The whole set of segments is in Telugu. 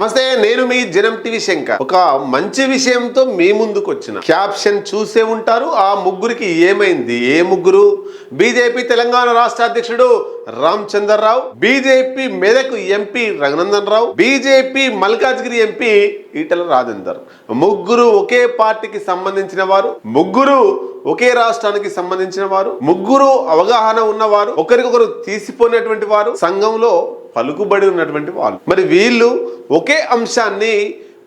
నమస్తే నేను మీ జనం టీవీ శంకర్. ఒక మంచి విషయంతో మీ ముందుకు వచ్చిన. క్యాప్షన్ చూసే ఉంటారు ఆ ముగ్గురికి ఏమైంది? ఏ ముగ్గురు? బీజేపీ తెలంగాణ రాష్ట్ర అధ్యక్షుడు Ramachandar Rao BJP Medak MP Raghunandan Rao BJP Malkajgiri MP Etela Rajender. ముగ్గురు ఒకే పార్టీకి సంబంధించిన వారు ముగ్గురు ఒకే రాష్ట్రానికి సంబంధించిన వారు ముగ్గురు అవగాహన ఉన్నవారు ఒకరికొకరు తీసిపోయినటువంటి వారు సంఘంలో పలుకుబడి ఉన్నటువంటి వాళ్ళు. మరి వీళ్ళు ఒకే అంశాన్ని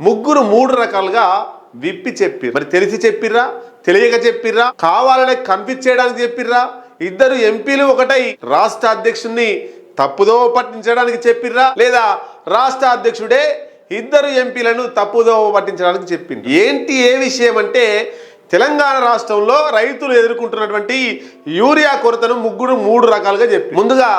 ముగ్గురు మూడు రకాలుగా విప్పి చెప్పిర్రు. మరి తెలిసి చెప్పిర్రా? తెలియక చెప్పిర్రా? కావాలనే కన్ఫ్యూజ్ చేయడానికి చెప్పిర్రా? ఇద్దరు ఎంపీలు ఒకటై రాష్ట్ర అధ్యక్షుడిని తప్పుదో పట్టించడానికి చెప్పిర్రా? లేదా రాష్ట్ర అధ్యక్షుడే ఇద్దరు ఎంపీలను తప్పుదో పట్టించడానికి చెప్పింది ఏంటి ఏ విషయం అంటే తెలంగాణ రాష్ట్రంలో రైతులు ఎదుర్కొంటున్నటువంటి యూరియా కొరతను ముగ్గురు మూడు రకాలుగా చెప్పి ముందుగా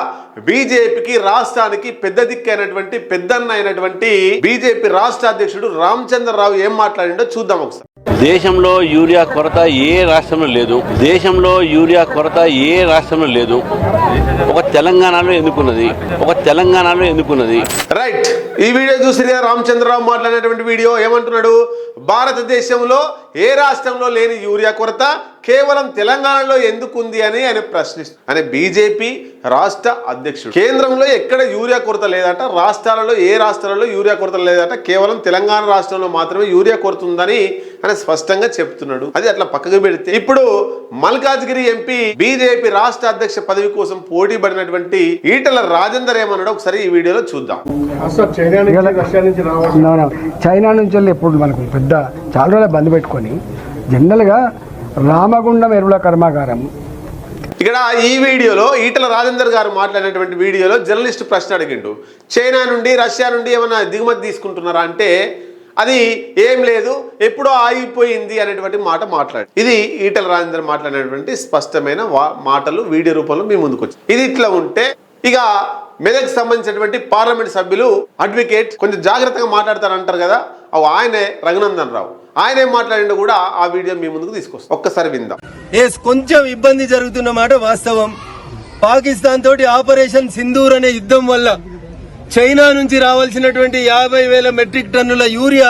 బీజేపీకి రాష్ట్రానికి పెద్ద దిక్కైనటువంటి పెద్దన్న అయినటువంటి బీజేపీ రాష్ట్ర అధ్యక్షుడు రామచంద్రరావు ఏం మాట్లాడిండో చూద్దాం ఒకసారి. దేశంలో యూరియా కొరత ఏ రాష్ట్రంలో లేదు. దేశంలో యూరియా కొరత ఏ రాష్ట్రంలో లేదు. ఒక తెలంగాణలో ఎందుకున్నది? ఒక తెలంగాణలో ఎందుకున్నది? రైట్ ఈ వీడియో చూసి రామచంద్రరావు మాట్లాడినటువంటి వీడియో ఏమంటున్నాడు? భారతదేశంలో ఏ రాష్ట్రంలో లేని యూరియా కొరత? కేవలం తెలంగాణలో ఎందుకు ఉంది అని ఆయన ప్రశ్నిస్తూ ఆయన బీజేపీ రాష్ట్ర అధ్యక్షుడు. కేంద్రంలో ఎక్కడ యూరియా కొరత లేదట రాష్ట్రాలలో ఏ రాష్ట్రాలలో యూరియా కొరత లేదట కేవలం తెలంగాణ రాష్ట్రంలో మాత్రమే యూరియా కొరత ఉందని ఆయన స్పష్టంగా చెప్తున్నాడు. అది అట్లా పక్కకు పెడితే ఇప్పుడు మల్కాజ్గిరి ఎంపీ బీజేపీ రాష్ట్ర అధ్యక్ష పదవి కోసం పోటీ పడినటువంటి ఈటల రాజేందర్ ఏమన్నాడో ఒకసారి ఈ వీడియోలో చూద్దాం. చైనా నుంచి. చైనా వెళ్ళి ఎప్పుడు మనకు పెద్ద చాలా రోజులు బంద్ పెట్టుకొని జనరల్గా రామగుండం ఎరువుల కర్మాగారం ఇక్కడ ఈ వీడియోలో ఈటల రాజేందర్ గారు మాట్లాడినటువంటి వీడియోలో జర్నలిస్ట్ ప్రశ్న అడిగిండు. చైనా నుండి రష్యా నుండి ఏమైనా దిగుమతి తీసుకుంటున్నారా అంటే అది ఏం లేదు ఎప్పుడో ఆగిపోయింది అనేటువంటి మాట మాట్లాడు. ఇది ఈటల రాజేందర్ మాట్లాడినటువంటి స్పష్టమైన వా- మాటలు వీడియో రూపంలో మీ ముందుకు వచ్చి ఇది ఇట్లా ఉంటే ఇక మెదక్ సంబంధించినటువంటి పార్లమెంట్ సభ్యులు అడ్వకేట్ కొంచెం జాగ్రత్తగా మాట్లాడతారంటారు కదా అవి ఆయనే రఘునందన్ రావు. ఆయన ఏం మాట్లాడిండో కూడా ఆ వీడియో మీ ముందుకు తీసుకొస్తాం. ఒక్కసారి విందాం. ఎస్ కొంచెం ఇబ్బంది జరుగుతున్న మాట వాస్తవం. పాకిస్తాన్ తోటి ఆపరేషన్ సింధూర్ అనే యుద్ధం వల్ల చైనా నుంచి రావాల్సినటువంటి యాభై వేల మెట్రిక్ టన్నుల యూరియా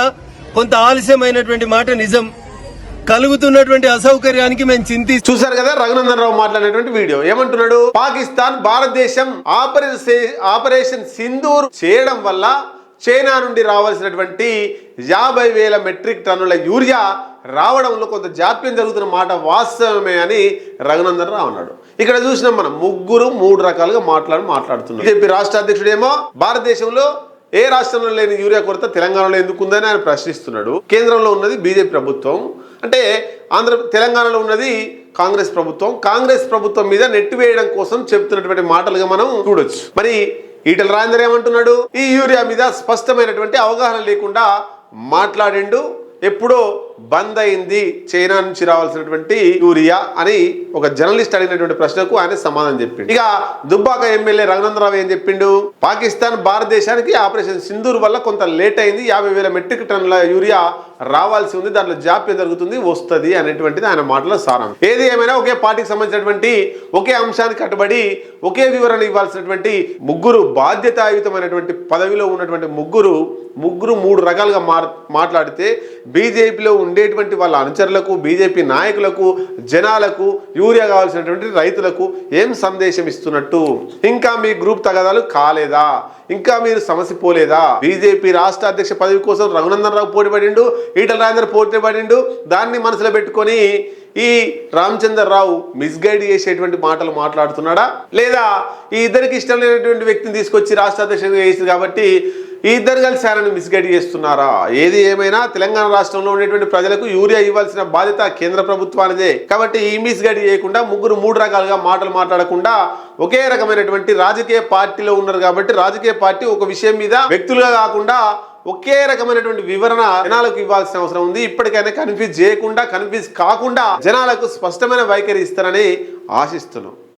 కొంత ఆలస్యమైనటువంటి మాట నిజం. కలుగుతున్నటువంటి అసౌకర్యానికి మేము చింతి చూశారు కదా రఘునందన్ రావు మాట్లాడినటువంటి వీడియో. ఏమంటున్నాడు? పాకిస్తాన్ భారతదేశం ఆపరేషన్ ఆపరేషన్ సింధూర్ చేయడం వల్ల చైనా నుండి రావాల్సినటువంటి యాభై వేల మెట్రిక్ టన్నుల యూరియా రావడంలో కొంత జాప్యం జరుగుతున్న మాట వాస్తవమే అని రఘునందన్ రావు అన్నాడు. ఇక్కడ చూసినాం మనం ముగ్గురు మూడు రకాలుగా మాట్లాడి మాట్లాడుతున్నారు. బీజేపీ రాష్ట్ర అధ్యక్షుడేమో భారతదేశంలో ఏ రాష్ట్రంలో లేని యూరియా కొరత తెలంగాణలో ఎందుకు ఉందని ఆయన ప్రశ్నిస్తున్నాడు. కేంద్రంలో ఉన్నది బీజేపీ ప్రభుత్వం. అంటే ఆంధ్ర తెలంగాణలో ఉన్నది కాంగ్రెస్ ప్రభుత్వం. కాంగ్రెస్ ప్రభుత్వం మీద నెట్టి వేయడం కోసం చెప్తున్నటువంటి మాటలుగా మనం చూడొచ్చు. మరి ఈటల రాజేందర్ ఏమంటున్నాడు? ఈ యూరియా మీద స్పష్టమైనటువంటి అవగాహన లేకుండా మాట్లాడిండు. ఎప్పుడో బంద్ అయింది చైనా నుంచి రావాల్సినటువంటి యూరియా అని ఒక జర్నలిస్ట్ అడిగినటువంటి ప్రశ్నకు ఆయన సమాధానం చెప్పిండు. ఇక దుబ్బాక ఎమ్మెల్యే రఘునందరావు ఏం చెప్పిండు? పాకిస్తాన్ భారతదేశానికి ఆపరేషన్ సింధూర్ వల్ల కొంత లేట్ అయింది. యాభై వేల మెట్రిక్ టన్నుల యూరియా రావాల్సి ఉంది దాంట్లో జాప్యం జరుగుతుంది వస్తుంది అనేటువంటిది ఆయన మాటల సారం. ఏది ఏమైనా ఒకే పార్టీకి సంబంధించినటువంటి ఒకే అంశానికి కట్టుబడి ఒకే వివరణ ఇవ్వాల్సినటువంటి ముగ్గురు బాధ్యతాయుతమైనటువంటి పదవిలో ఉన్నటువంటి ముగ్గురు ముగ్గురు మూడు రకాలుగా మాట్లాడితే బీజేపీలో ఉండేటువంటి వాళ్ళ అనుచరులకు బీజేపీ నాయకులకు జనాలకు యూరియా కావాల్సినటువంటి రైతులకు ఏం సందేశం ఇస్తున్నట్టు? ఇంకా మీ గ్రూప్ తగదాలు కాలేదా? ఇంకా మీరు సమస్య పోలేదా? బీజేపీ రాష్ట్ర అధ్యక్ష పదవి కోసం రఘునందన్ రావు పోటీ పడిండు ఈటల రాజేంద్ర పోటీ పడిండు. దాన్ని మనసులో పెట్టుకొని ఈ రామచంద్రరావు మిస్గైడ్ చేసేటువంటి మాటలు మాట్లాడుతున్నాడా? లేదా ఈ ఇద్దరికి ఇష్టం లేనటువంటి వ్యక్తిని తీసుకొచ్చి రాష్ట్ర అధ్యక్షుడిగా వేసింది కాబట్టి ఈ ఇద్దరు కలిసి ఆయనను మిస్గైడ్ చేస్తున్నారా? ఏది ఏమైనా తెలంగాణ రాష్ట్రంలో ఉండేటువంటి ప్రజలకు యూరియా ఇవ్వాల్సిన బాధ్యత కేంద్ర ప్రభుత్వానిదే. కాబట్టి ఈ మిస్గైడ్ చేయకుండా ముగ్గురు మూడు రకాలుగా మాటలు మాట్లాడకుండా ఒకే రకమైనటువంటి రాజకీయ పార్టీలో ఉన్నారు కాబట్టి రాజకీయ పార్టీ ఒక విషయం మీద వ్యక్తులుగా కాకుండా ఒకే రకమైనటువంటి వివరణ జనాలకు ఇవ్వాల్సిన అవసరం ఉంది. ఇప్పటికైనా కన్ఫ్యూజ్ చేయకుండా కన్ఫ్యూజ్ కాకుండా జనాలకు స్పష్టమైన వైఖరి ఇస్తారని ఆశిస్తున్నాం.